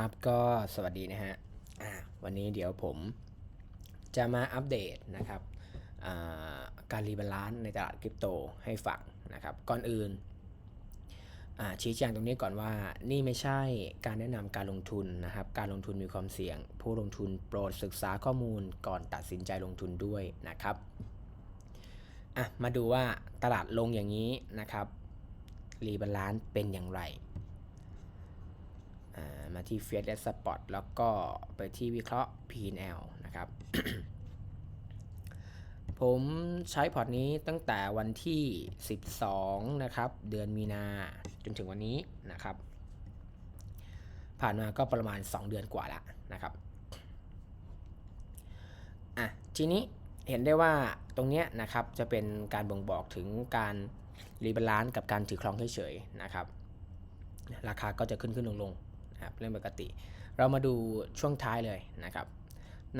ครับก็สวัสดีนะฮะวันนี้เดี๋ยวผมจะมาอัปเดตนะครับการรีบาลานซ์ในตลาดคริปโตให้ฟังนะครับก่อนอื่นชี้แจงตรงนี้ก่อนว่านี่ไม่ใช่การแนะนำการลงทุนนะครับการลงทุนมีความเสี่ยง ผู้ลงทุนโปรดศึกษาข้อมูลก่อนตัดสินใจลงทุนด้วยนะครับมาดูว่าตลาดลงอย่างนี้นะครับรีบาลานซ์เป็นอย่างไร มาที่ f i a t และ Spot แล้วก็ไปที่วิเคราะห์ P&L นะครับ ผมใช้พอร์ตนี้ตั้งแต่วันที่ 12 นะครับ เดือนมีนาจนถึงวันนี้นะครับ ผ่านมาก็ประมาณ 2 เดือนกว่าแล้วนะครับอะทีนี้เห็นได้ว่าตรงเนี้ยนะครับจะเป็นการบ่งบอกถึงการรีบาลานซ์กับการถือครองเฉยๆนะครับ ราคาก็จะขึ้นขึ้นลงลง นะครับเรื่องปกติ เรามาดูช่วงท้ายเลยนะครับ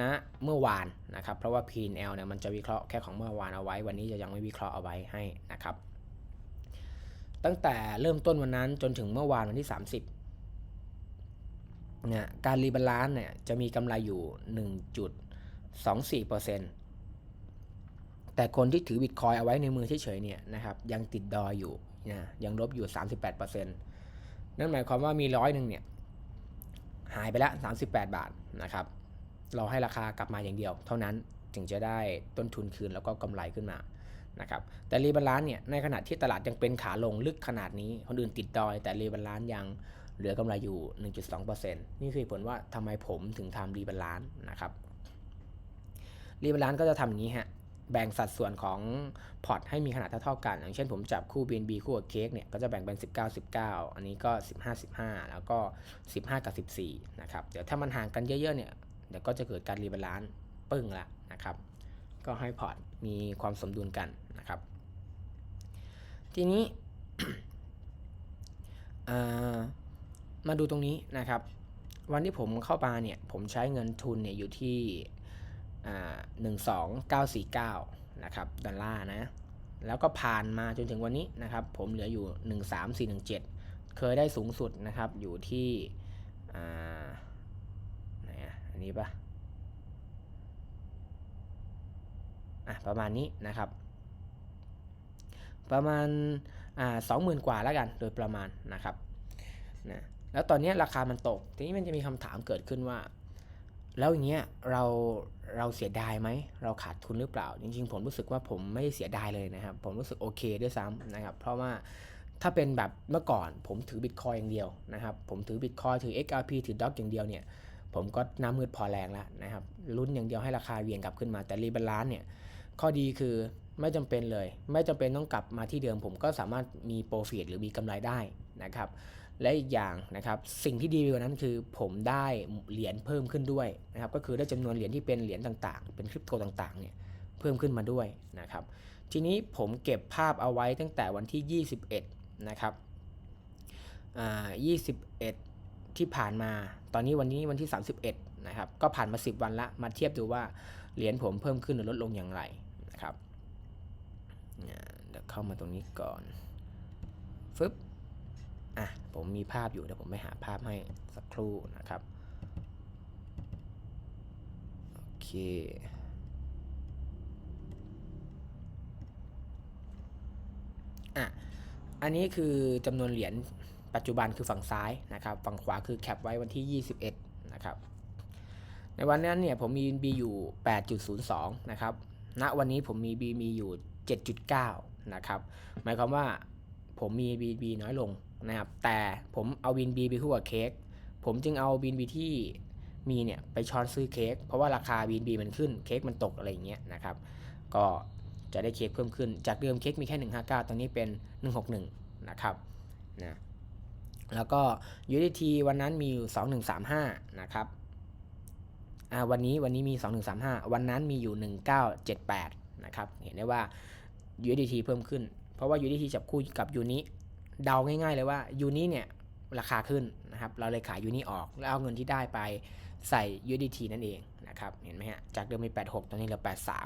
นะเมื่อวานนะครับเพราะว่า P&L เนี่ยมันจะวิเคราะห์แค่ของเมื่อวานเอาไว้ วันนี้จะยังไม่วิเคราะห์เอาไว้ให้นะครับตั้งแต่เริ่มต้นวันนั้นจนถึงเมื่อวานวันที่ 30เนี่ยการรีบาลานซ์เนี่ยจะมีกำไรอยู่ 1.24%แต่คนที่ถือบิตคอยเอาไว้ในมือเฉยๆเนี่ยนะครับยังติดดอยอยู่นะยังลบอยู่ 38%นั่นหมายความว่ามีร้อยหนึ่งเนี่ย หายไปละ 38 บาทนะครับ เราให้ราคากลับมาอย่างเดียว เท่านั้นถึงจะได้ต้นทุนคืนแล้วก็กำไรขึ้นมานะครับแต่รีบาลานซ์เนี่ยในขณะที่ตลาดยังเป็นขาลงลึกขนาดนี้ คนอื่นติดดอย แต่รีบาลานซ์ยังเหลือกำไรอยู่ 1.2%นี่คือผลว่าทำไมผมถึงทำรีบาลานซ์นะครับรีบาลานซ์ก็จะทำอย่างนี้ฮะ แบ่งสัดส่วนของพอร์ตให้มีขนาดเท่าๆกัน อย่างเช่นผมจับคู่ BNB คู่กับเค้กเนี่ยก็จะแบ่งเป็น 19 19 อันนี้ก็ 15 15 แล้วก็ 15 กับ 14 นะครับ เดี๋ยวถ้ามันห่างกันเยอะๆเนี่ยเดี๋ยวก็จะเกิดการรีบาลานซ์ปึ้งละนะครับ ก็ให้พอร์ตมีความสมดุลกันนะครับ ทีนี้มาดูตรงนี้นะครับ วันที่ผมเข้ามาเนี่ยผมใช้เงินทุนเนี่ยอยู่ที่หนึ่า สี่เก้านะครับ ดอลลาร์นะ แล้วก็ผ่านมาจนถึงวันนี้นะครับ ผมเหลืออยู่หนึ่งสามสี่หนึ่งเจ็ดเคยได้สูงสุดนะครับ อยู่ที่ อ่า ไหนอะอันนี้ปะอะ ประมาณนี้นะครับ ประมาณ อ่าสองหมื่นกว่าแล้วกัน โดยประมาณนะครับ นะ แล้วตอนนี้ราคามันตก ทีนี้มันจะมีคำถามเกิดขึ้นว่า แล้วอย่างเงี้ยเราเราเสียดายไหม เราขาดทุนหรือเปล่า จริงๆ ผมรู้สึกว่าผมไม่เสียดายเลยนะครับ ผมรู้สึกโอเคด้วยซ้ำนะครับ เพราะว่าถ้าเป็นแบบเมื่อก่อนผมถือบิตคอยอย่างเดียวนะครับ ผมถือบิตคอยถือ XRP ถือด็อกอย่างเดียวเนี่ย ผมก็น้ำมืดพอแรงแล้วนะครับลุ้นอย่างเดียวให้ราคาเวียงกลับขึ้นมา แต่รีบาลานซ์เนี่ย ข้อดีคือไม่จำเป็นเลย ไม่จำเป็นต้องกลับมาที่เดิม ผมก็สามารถมีโปรฟิตหรือมีกำไรได้นะครับ และอีกอย่างนะครับสิ่งที่ดีกว่านั้นคือผมได้เหรียญเพิ่มขึ้นด้วยนะครับก็คือได้จำนวนเหรียญที่เป็นเหรียญต่างๆ เป็นคริปโตต่างๆเนี่ยเพิ่มขึ้นมาด้วยนะครับทีนี้ผมเก็บภาพเอาไว้ตั้งแต่วันที่ 21 นะครับอ่า21 ที่ผ่านมา ตอนนี้วันนี้วันที่ 31 นะครับ ก็ผ่านมา 10 วันละ มาเทียบดูว่าเหรียญผมเพิ่มขึ้นหรือลดลงอย่างไรนะครับเดี๋ยวเข้ามาตรงนี้ก่อนฟึบ อะผมมีภาพอยู่เดี๋ยวผมไปหาภาพให้สักครู่นะครับ โอเคอะอันนี้คือจำนวนเหรียญปัจจุบันคือฝั่งซ้ายนะครับ ฝั่งขวาคือแคปไว้วันที่ 21 นะครับ ในวันนั้นเนี่ยผมมี B อยู่ 8.02 นะครับ ณ วันนี้ผมมี B มีอยู่ 7.9 นะครับ หมายความว่าผมมี BB น้อยลง นะครับ แต่ผมเอาบิน B ไปคู่กับเค้ก ผมจึงเอาบิน B ที่มีเนี่ยไปช้อนซื้อเค้ก เพราะว่าราคาบิน B มันขึ้น เค้กมันตกอะไรอย่างเงี้ยนะครับ ก็จะได้เค้กเพิ่มขึ้น จากเดิมเค้กมีแค่ 159 ตอนนี้เป็น 161 นะครับนะแล้วก็ UDT วันนั้นมีอยู่ 2135 นะครับอ่าวันนี้วันนี้มี 2135 วันนั้นมีอยู่ 1978 นะครับ เห็นได้ว่า UDT เพิ่มขึ้น เพราะว่า UDT จับคู่กับยูนิ เดาง่ายๆเลยว่ายูนิเนี่ยราคาขึ้นนะครับ เราเลยขายยูนิออก แล้วเอาเงินที่ได้ไปใส่ USDT นั่นเองนะครับ เห็นไหมฮะ จากเดิมมี 86 ตอนนี้เหลือ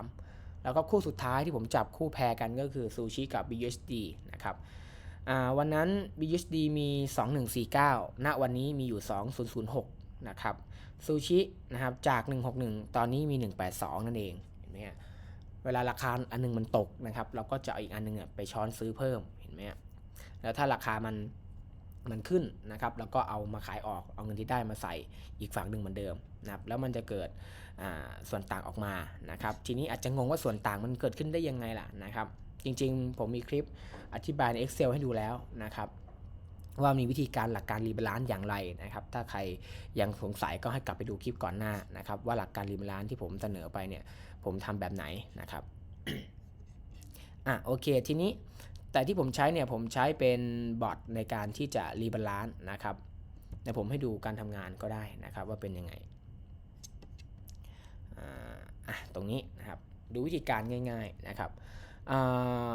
83 แล้วก็คู่สุดท้ายที่ผมจับคู่แพรกันก็คือซูชิกับ BUSD นะครับวันนั้น BUSD มี 2149 ณ วันนี้มีอยู่ 2006 นะครับ ซูชินะครับ จาก 161 ตอนนี้มี 182 นั่นเอง เห็นไหมฮะ เวลาราคาอันหนึงมันตกนะครับ เราก็จะเอาอีกอันหนึงไปช้อนซื้อเพิ่ม เห็นไหมฮะ แล้วถ้าราคามันมันขึ้นนะครับเราก็เอามาขายออก เอาเงินที่ได้มาใส่อีกฝั่งหนึ่งเหมือนเดิมนะครับ แล้วมันจะเกิดส่วนต่างออกมา นะครับ ทีนี้อาจจะงงว่าส่วนต่างมันเกิดขึ้นได้ยังไงล่ะนะครับ จริงๆ ผมมีคลิปอธิบายใน Excel ให้ดูแล้วนะครับ ว่ามีวิธีการหลักการรีบาลานซ์อย่างไรนะครับ ถ้าใครยังสงสัยก็ให้กลับไปดูคลิปก่อนหน้านะครับ ว่าหลักการรีบาลานซ์ที่ผมเสนอไปเนี่ย ผมทำแบบไหนนะครับ อะโอเค ทีนี้ แต่ที่ผมใช้เนี่ยผมใช้เป็นบอทในการที่จะรีบาลานซ์นะครับเดี๋ยวผมให้ดูการทำงานก็ได้นะครับว่าเป็นยังไงอ่าตรงนี้นะครับดูวิธีการง่าย ๆนะครับอ่า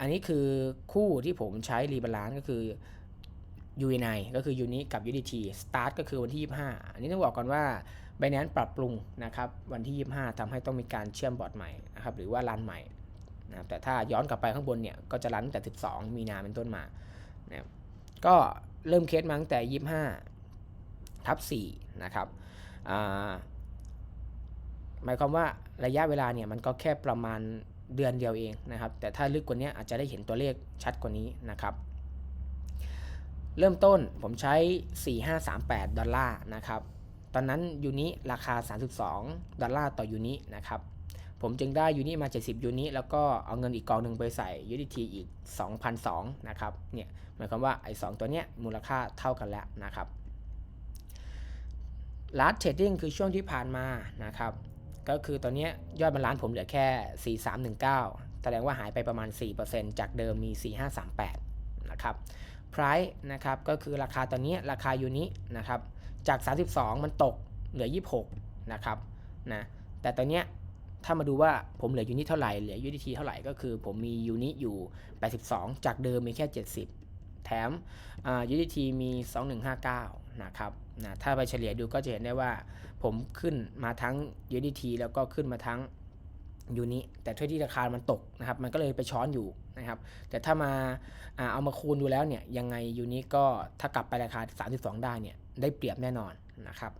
อันนี้คือคู่ที่ผมใช้รีบาลานซ์ก็คือ UNI ก็คือ Uni กับ UDT Start ก็คือวันที่ 25 อันนี้ต้องบอกก่อนว่า Binance ปรับปรุงนะครับวันที่ 25ทำให้ต้องมีการเชื่อมบอร์ดใหม่นะครับหรือว่ารันใหม่ นะครับแต่ถ้าย้อนกลับไปข้างบนเนี่ยก็จะรันตั้งแต่ 12 มีนาเป็นต้นมานะครับก็เริ่มเคสมาตั้งแต่ 25 ทับ4นะครับหมายความว่าระยะเวลาเนี่ยมันก็แค่ประมาณเดือนเดียวเองนะครับ แต่ถ้าลึกกว่านี้อาจจะได้เห็นตัวเลขชัดกว่านี้นะครับ เริ่มต้นผมใช้ 4538 ดอลลาร์นะครับ ตอนนั้นยูนิราคา 32 ดอลลาร์ต่อยูนินะครับ ผมจึงได้ยูนิมา 70 ยูนิแล้วก็เอาเงินอีกกองหนึ่งไปใส่ UDT อีก 2,002นะครับเนี่ยหมายความว่าไอ้2ตัวเนี้ยมูลค่าเท่ากันแล้วนะครับ last trading คือช่วงที่ผ่านมานะครับก็คือตอนเนี้ยยอดบาลานซ์ผมเหลือแค่ 4319 แสดงว่าหายไปประมาณ 4%จากเดิมมี 4538 นะครับ price นะครับก็คือราคาตอนนี้ราคายูนินะครับจาก 32 มันตกเหลือ 26 นะครับนะแต่ตอนเนี้ย ถ้ามาดูว่าผมเหลือยูนิตเท่าไหร่ เหลือ UDT เท่าไหร่ก็คือ ผมมียูนิตอยู่ 82 จากเดิมมีแค่ 70 แถมอ่า UDT มี 2159 นะครับนะถ้าไปเฉลี่ยดูก็จะเห็นได้ว่า ผมขึ้นมาทั้ง UDT แล้วก็ขึ้นมาทั้งยูนิแต่ถ้าที่ราคามันตกนะครับมันก็เลยไปช้อนอยู่นะครับ แต่ถ้ามาอ่าเอามาคูณดูแล้วเนี่ยยังไงยูนิก็ถ้ากลับไปราคา 32 ได้เนี่ยได้เปรียบแน่นอนนะครับ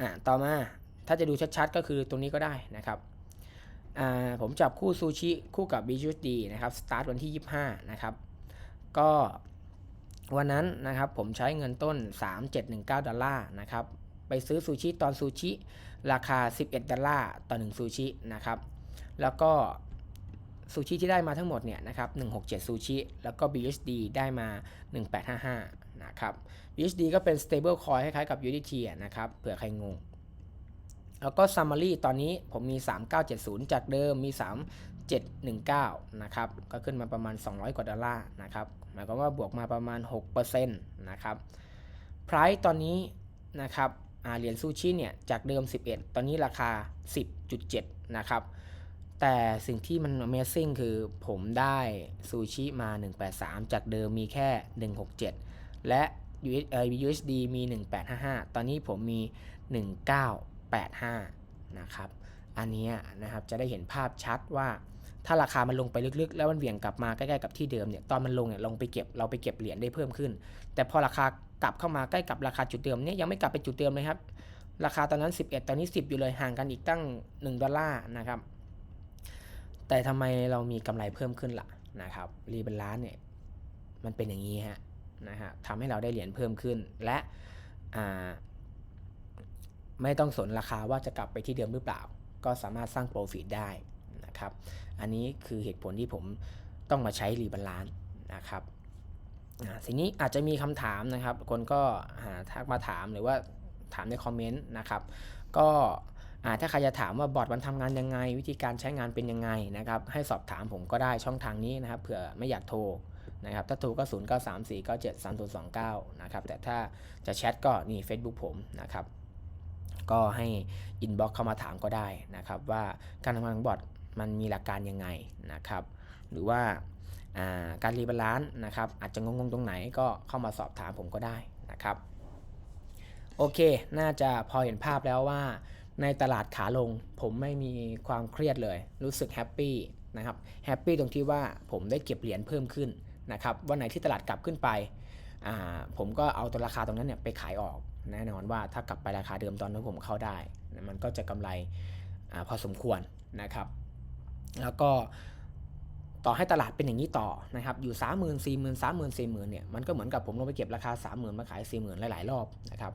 อ่าต่อมา ถ้าจะดูชัดๆ ก็คือตรงนี้ก็ได้นะครับผมจับคู่ซูชิคู่กับ BUSD นะครับสตาร์ทวันที่ 25 นะครับ ก็วันนั้นนะครับผมใช้เงินต้น 3719 ดอลลาร์นะครับ ไปซื้อซูชิตอนซูชิราคา 11 ดอลลาร์ต่อ 1 ซูชินะครับ แล้วก็ซูชิที่ได้มาทั้งหมดเนี่ยนะครับ 167 ซูชิ แล้วก็ BUSD ได้มา 1855 นะครับ BUSD ก็เป็น stable coin คล้ายๆกับ USDT นะครับ เผื่อใครงง แล้วก็ summary ตอนนี้ผมมี 3970 จากเดิมมี 3719 นะครับ ก็ขึ้นมาประมาณ 200 กว่าดอลลาร์นะครับ หมายความว่าบวกมาประมาณ 6%นะครับ price ตอนนี้นะครับเหรียญซูชิเนี่ย จากเดิม 11 ตอนนี้ราคา 10.7 นะครับ แต่สิ่งที่มัน Amazing คือผมได้ซูชิมา 183 จากเดิมมีแค่ 167 และ US เอ่อ USD มี 1855 ตอนนี้ผมมี 1.85 นะครับ อันนี้นะครับจะได้เห็นภาพชัดว่า ถ้าราคามันลงไปลึกๆ แล้วมันเหวี่ยงกลับมาใกล้ๆกับที่เดิมเนี่ยตอนมันลงเนี่ยลงไปเก็บเราไปเก็บเหรียญได้เพิ่มขึ้น แต่พอราคากลับเข้ามาใกล้กับราคาจุดเดิมเนี่ยยังไม่กลับไปจุดเดิมเลยครับราคาตอนนั้น 11 ตอนนี้ 10 อยู่เลยห่างกันอีกตั้ง 1 ดอลลาร์นะครับ แต่ทำไมเรามีกำไรเพิ่มขึ้นล่ะนะครับรีเป็นล้านเนี่ยมันเป็นอย่างนี้ฮะนะฮะทำให้เราได้เหรียญเพิ่มขึ้นและอ่า ไม่ต้องสนราคาว่าจะกลับไปที่เดิมหรือเปล่า ก็สามารถสร้างโปรฟิตได้นะครับ อันนี้คือเหตุผลที่ผมต้องมาใช้รีบาลานซ์นะครับอ่าทีนี้อาจจะมีคำถามนะครับ คนก็หาทักมาถามหรือว่าถามในคอมเมนต์นะครับ ก็ถ้าใครจะถามว่าบอร์ดมันทำงานยังไง วิธีการใช้งานเป็นยังไงนะครับ ให้สอบถามผมก็ได้ช่องทางนี้นะครับเผื่อไม่อยากโทรนะครับถ้าโทรก็ 0 9 3 4 9 7 3 0 2 9 นะครับ แต่ถ้าจะแชทก็นี่ Facebook ผมนะครับ ก็ให้อินบ็อกเข้ามาถามก็ได้นะครับ ว่าการทำงานของบอร์ดมันมีหลักการยังไงนะครับ หรือว่าการรีบาลานซ์นะครับ อาจจะงงๆตรงไหนก็เข้ามาสอบถามผมก็ได้นะครับโอเค น่าจะพอเห็นภาพแล้วว่า ในตลาดขาลงผมไม่มีความเครียดเลย รู้สึกแฮปปี้นะครับแฮปปี้ตรงที่ว่าผมได้เก็บเหรียญเพิ่มขึ้นนะครับวันไหนที่ตลาดกลับขึ้นไป ผมก็เอาตัวราคาตรงนั้นเนี่ยไปขายออกแน่นอนว่าถ้ากลับไปราคาเดิมตอนนั้นผมเข้าได้ มันก็จะกำไรอพอสมควรนะครับ แล้วก็ต่อให้ตลาดเป็นอย่างนี้ต่อนะครับอยู่ 3 0 0 0 0 4 0 0 0 0 3 0 0 0 0 4 0 0 0 0เนี่ยมันก็เหมือนกับผมลงไปเก็บราคา 30,000 มาขาย 40,000 หลายๆ รอบนะครับ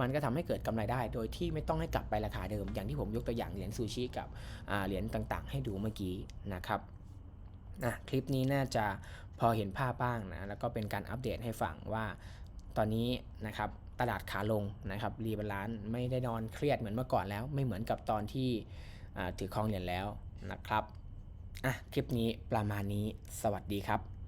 มันก็ทำให้เกิดกำไรได้โดยที่ไม่ต้องให้กลับไปราคาเดิม อย่างที่ผมยกตัวอย่างเหรียญซูชิกับเหรียญต่างๆ ให้ดูเมื่อกี้นะครับนะคลิปนี้น่าจะ พอเห็นภาพบ้างนะแล้วก็เป็นการอัปเดตให้ฟังว่าตอนนี้นะครับตลาดขาลงนะครับรีบาลานซ์ไม่ได้นอนเครียดเหมือนเมื่อก่อนแล้ว ไม่เหมือนกับตอนที่ถือครองเหรียญแล้วนะครับอะคลิปนี้ประมาณนี้สวัสดีครับ